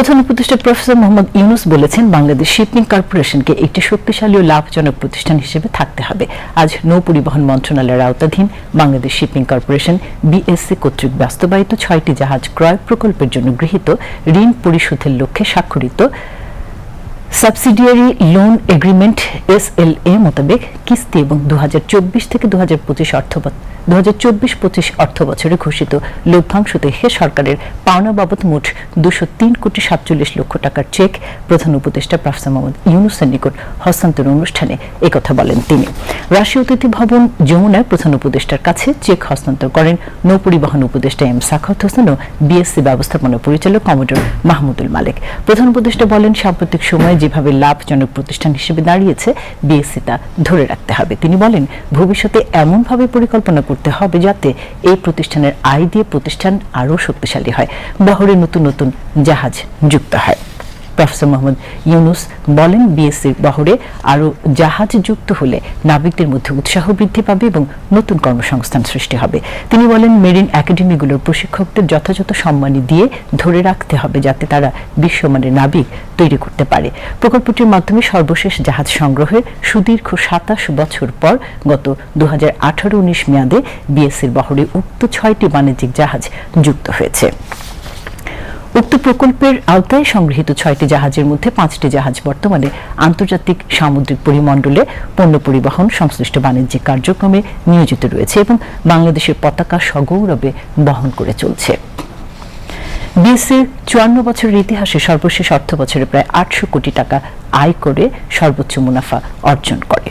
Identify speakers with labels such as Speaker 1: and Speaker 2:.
Speaker 1: প্রধান উপদেষ্টা প্রফেসর মোহাম্মদ ইউনুস বলেছেন, বাংলাদেশ শিপিং কর্পোরেশনকে একটি শক্তিশালী ও লাভজনক প্রতিষ্ঠান হিসেবে থাকতে হবে। আজ নৌ পরিবহন মন্ত্রণালয়ের আওতাধীন বাংলাদেশ শিপিং কর্পোরেশন বিএসসি কর্তৃক বাস্তবায়িত ছয়টি জাহাজ ক্রয় প্রকল্পের জন্য গৃহীত ঋণ পরিশোধের লক্ষ্যে স্বাক্ষরিত সাবসিডিয়ারি লোন এগ্রিমেন্ট এসএলএ মোতাবেক কিস্তি এবং দু থেকে দু অর্থ দু হাজার চব্বিশ পঁচিশ অর্থ বছরে ঘোষিত লভ্যাংশ দেখে সরকারের পাওনা বাবদ মোট দুশো তিন কোটি সাতচল্লিশ লক্ষ টাকার চেক প্রধান উপদেষ্টা প্রফেসর মোহাম্মদ ইউনুসের নিকট হস্তান্তর অনুষ্ঠানে একথা বলেন তিনি। রাশিয়া অতিথি ভবন যমুনায় প্রধান উপদেষ্টার কাছে চেক হস্তান্তর করেন নৌপরিবহন উপদেষ্টা এম সাখাত হোসেন ও বিএসসি ব্যবস্থাপনা পরিচালক কমোডর মাহমুদুল মালিক। প্রধান উপদেষ্টা বলেন, সাম্প্রতিক সময়ে যেভাবে লাভজনক প্রতিষ্ঠান হিসেবে দাঁড়িয়েছে, বিএসসি তা ধরে রাখতে হবে। তিনি বলেন, ভবিষ্যতে এমনভাবে পরিকল্পনা করতে হবে যাতে এই প্রতিষ্ঠানের আয় দিয়ে প্রতিষ্ঠান আরও শক্তিশালী হয় বহরে নতুন নতুন জাহাজ যুক্ত হয়। প্রফেসর মোহাম্মদ ইউনুস বলেন, বিএসসির বহরে আরও জাহাজ যুক্ত হলে নাবিকদের মধ্যে উৎসাহ বৃদ্ধি পাবে এবং নতুন কর্মসংস্থান সৃষ্টি হবে। তিনি বলেন, মেরিন একাডেমিগুলোর প্রশিক্ষকদের যথাযথ সম্মানী দিয়ে ধরে রাখতে হবে যাতে তারা বিশ্বমানের নাবিক তৈরি করতে পারে। প্রকল্পটির মাধ্যমে সর্বশেষ জাহাজ সংগ্রহের সুদীর্ঘ সাতাশ বছর পর গত দু হাজার আঠারো উনিশ মেয়াদে বিএসসির বহরে উক্ত ছয়টি বাণিজ্যিক জাহাজ যুক্ত হয়েছে। উক্ত প্রকল্পের আওতায় সংগৃহীত ছয়টি জাহাজের মধ্যে পাঁচটি জাহাজ বর্তমানে আন্তর্জাতিক সামুদ্রিক পরিমণ্ডলে পণ্য পরিবহন, সংশ্লিষ্ট বাণিজ্যিক কার্যক্রমে নিয়োজিত রয়েছে এবং বাংলাদেশের পতাকা সগৌরবে বহন করে চলছে। বিএসসির চুয়ান্ন বছরের ইতিহাসে সর্বশেষ অর্থ বছরে প্রায় আটশো কোটি টাকা আয় করে সর্বোচ্চ মুনাফা অর্জন করে।